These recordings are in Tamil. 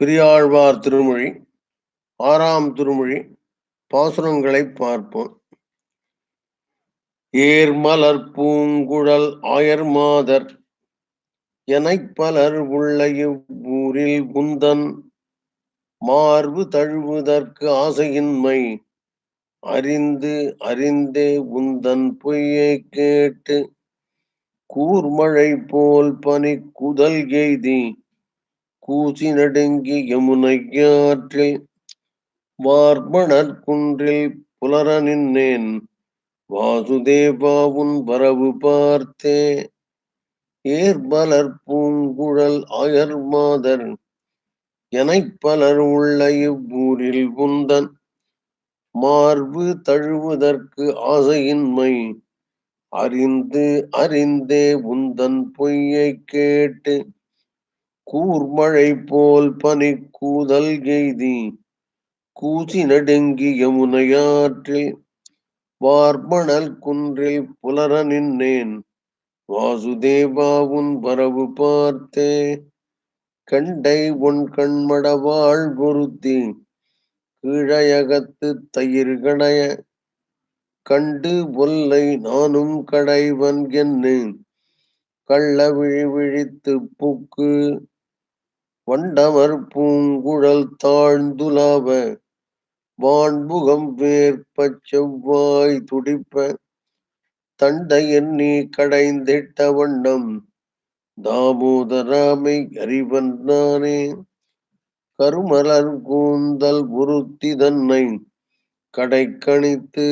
பெரியாழ்வார் திருமொழி ஆறாம் திருமொழி பாசுரங்களைப் பார்ப்போம். ஏர்மலர் பூங்குழல் ஆயர் மாதர் எனப் பலர் உள்ள இவ்வூரில் குந்தன் மார்பு தழுவுதற்கு ஆசையின்மை அறிந்து அறிந்தே உந்தன் பொய்யைக் கேட்டு கூர்மழை போல் பனி குதல் எய்தி கூசி நடுங்கி யமுனையாற்றில் வார்மணற் குன்றில் புலர நின்னேன் வாசுதேவாவுன் பரவு வரவு பார்த்தே. ஏர்பலர் பூங்குழல் அயர்மாதர் எனைப் பலர் உள்ள இவ்வூரில் குந்தன் மார்பு தழுவுதற்கு ஆசையின்மை அறிந்து அறிந்தே உந்தன் பொய்யைக் கேட்டு கூர்மழை போல் பனி கூதல் எய்தி கூசி நடுங்கி யமுனையாற்றில் வார்மணல் குன்றில் புலர நின்றேன். வாசுதேவாவுன் வரவு பார்த்தே கண்டை உன் கண்மடவாள் பொருத்தி கீழையகத்து தயிர்கடைய கண்டு ஒல்லை நானும் கடைவன் என்று கள்ள விழி விழித்து புக்கு வண்டவர் பூங்குழல் தாழ்ந்துலாவ வான்புகம் வேர்ப்பச் செவ்வாய் துடிப்ப தண்டையன் நீ கடைந்திட்ட வண்ணம் தாமோதராமை அறிவன் நானே. கருமலர் கூந்தல் உருத்தி தன்னை கடைக்கணித்து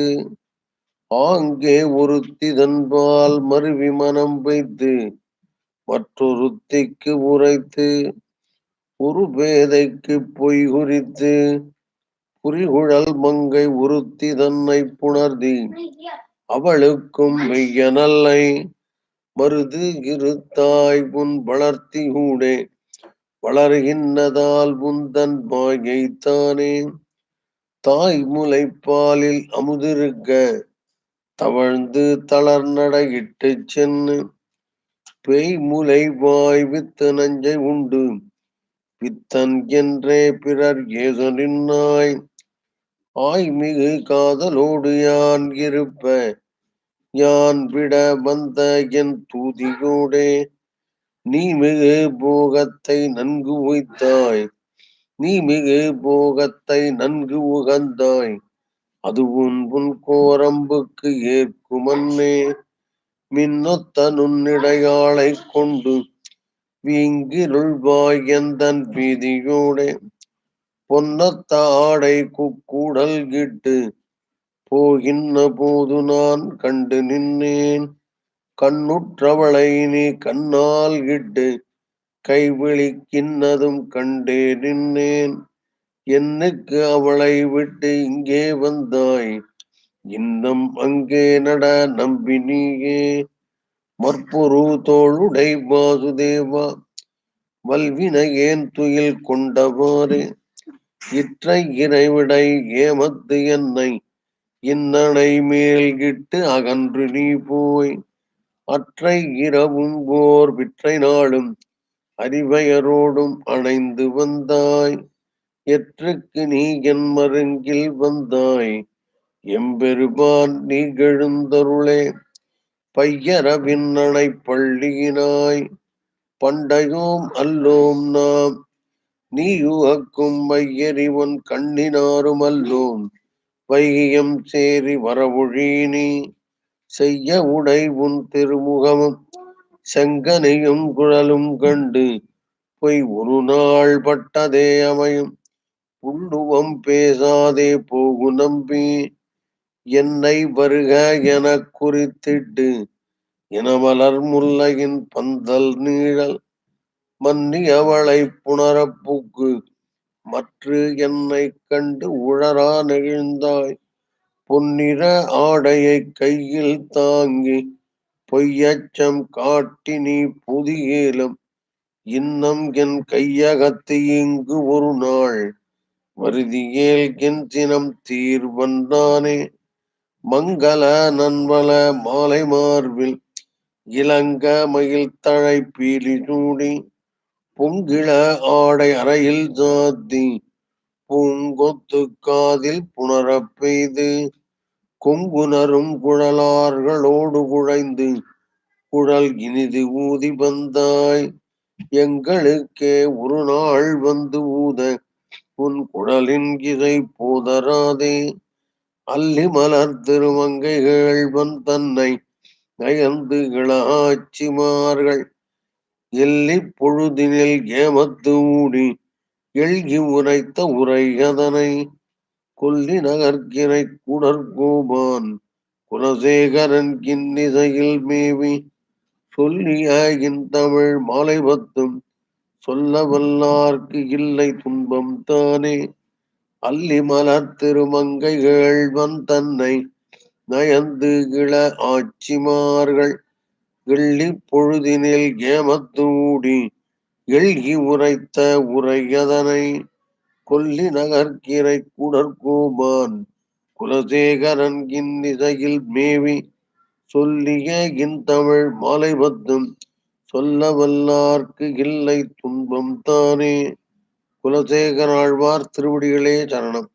ஆங்கே ஒருத்தி தன்பால் மருவி மனம் வைத்து மற்றொருத்திக்கு உரைத்து ஒரு பேதைக்கு பொய் குறித்து புரிகுழல் மங்கை உறுத்தி தன்னை புணர்தி. அவளுக்கும் மெய்ய நல்லை மருது இருத்தாய் புன் வளர்த்தி கூடே வளர்கின்றதால் புந்தன் மாயைத்தானே தாய் முளைப்பாலில் அமுதிருக்க தவழ்ந்து தளர் நடையிட்டு சென்னு பேய் முலை வாய் வித்து நஞ்சை உண்டு. பித்தன் என்றே பிறர் ஏச நின்னாய் ஆய்மிகு காதலோடு யான் இருப்ப. யான் விட வந்த என் தூதியோடே நீ மிகு போகத்தை நன்கு உய்த்தாய். நீ மிகு போகத்தை நன்கு உகந்தாய். அது உன் கோரம்புக்கு ஏற்குமன்னே மின்னொத்த நுண்ணிடையாளை கொண்டு வீங்கிருள்வாய் எந்தன் வீதியோடே பொன்னொத்த குக்கூடல் கிட்டு போகின்ற போது நான் கண்டு நின்னேன். கண்ணுற்றவளை நீ கண்ணால் இட்டு கைவிழிக்கின்னதும் கண்டே நின்னேன். என்னுக்கு அவளை விட்டு இங்கே வந்தாய்? இன்னும் அங்கே நட நம்பினியே நீயே. மற்பொரு தோளுடை வாசுதேவா வல்வினை ஏன் துயில் கொண்டவாறு? இற்றை இறைவிடை ஏமத்து என்னை இன்னனை மேல் கிட்டு அகன்று நீ போய். அற்றை இரவும் போர் விற்றை நாளும் அறிவையரோடும் அணைந்து வந்தாய். எற்றுக்கு நீ என் மருங்கில் வந்தாய் எம்பெருமான் நீ எழுந்தருளே பையரவின்னணை பள்ளியினாய் பண்டையோம் அல்லோம் நாம். நீ யுகக்கும் மையறிவன் கண்ணினாரும் அல்லோம். வையம் சேரி வரவொழி செய்ய உடை உன் திருமுகமும் செங்கனையும் குழலும் கண்டு பொய் ஒரு நாள் பட்டதே அமையும். புள்ளுவம் பேசாதே போகு நம்பி என்னை வருக எனக் குறித்திட்டு இனமலர் முல்லையின் பந்தல் நீழல் மன்னி அவளை புணரப்புக்கு மற்று என்னை கண்டு உழரா நெகிழ்ந்தாய். பொன்னிற ஆடையைக் கையில் தாங்கி பொய்யச்சம் காட்டி நீ புதியேலும் இன்னம் என் கையகத்து இங்கு ஒரு நாள் வருதியேல் என் தினம் தீர்வந்தானே மங்கள நண்பல மாலை மார்பில் இளங்க மயில் தழை பீலி சூடி பொங்கிள ஆடை அறையில் சாத்தி பூங்கொத்து காதில் புணரப் பெய்து கொங்குனரும் குழலார்களோடு குழைந்து குழல் இனிது ஊதி வந்தாய் எங்களுக்கே ஒரு நாள் வந்து ஊத உன் குழலின் இசை போதராதே. அல்லி மலர் திருமங்கைகள் வன் தன்னை நயந்து கிளாச்சிமார்கள் எல்லி பொழுதினில் ஏமத்து ஊடி எழுகி உரைத்த உரை அதனை கொல்லி நகர்கினை குடற்கோபான் குலசேகரன் கின்னிசையில் மேவி சொல்லியாகின் தமிழ் மாலை பத்தும் சொல்ல வல்லார்க்கு இல்லை துன்பம் தானே. அல்லி மலர் திருமங்கைகள் வன் தன்னை நயந்து கிள ஆட்சிமார்கள். எள்ளி பொழுதினில் ஏமத்தூடி ஊடி எழ்கி உரைத்த உரையதனை கொல்லி நகர்கிரை குடற்கோபான் குலசேகரன் கின்னிசையில் மேவி சொல்லிய இன்தமிழ் மாலை பத்தும் சொல்ல வல்லார்க்கு இல்லை துன்பம் தானே. குலசேகராழ்வார் திருவடிகளே சரணம்.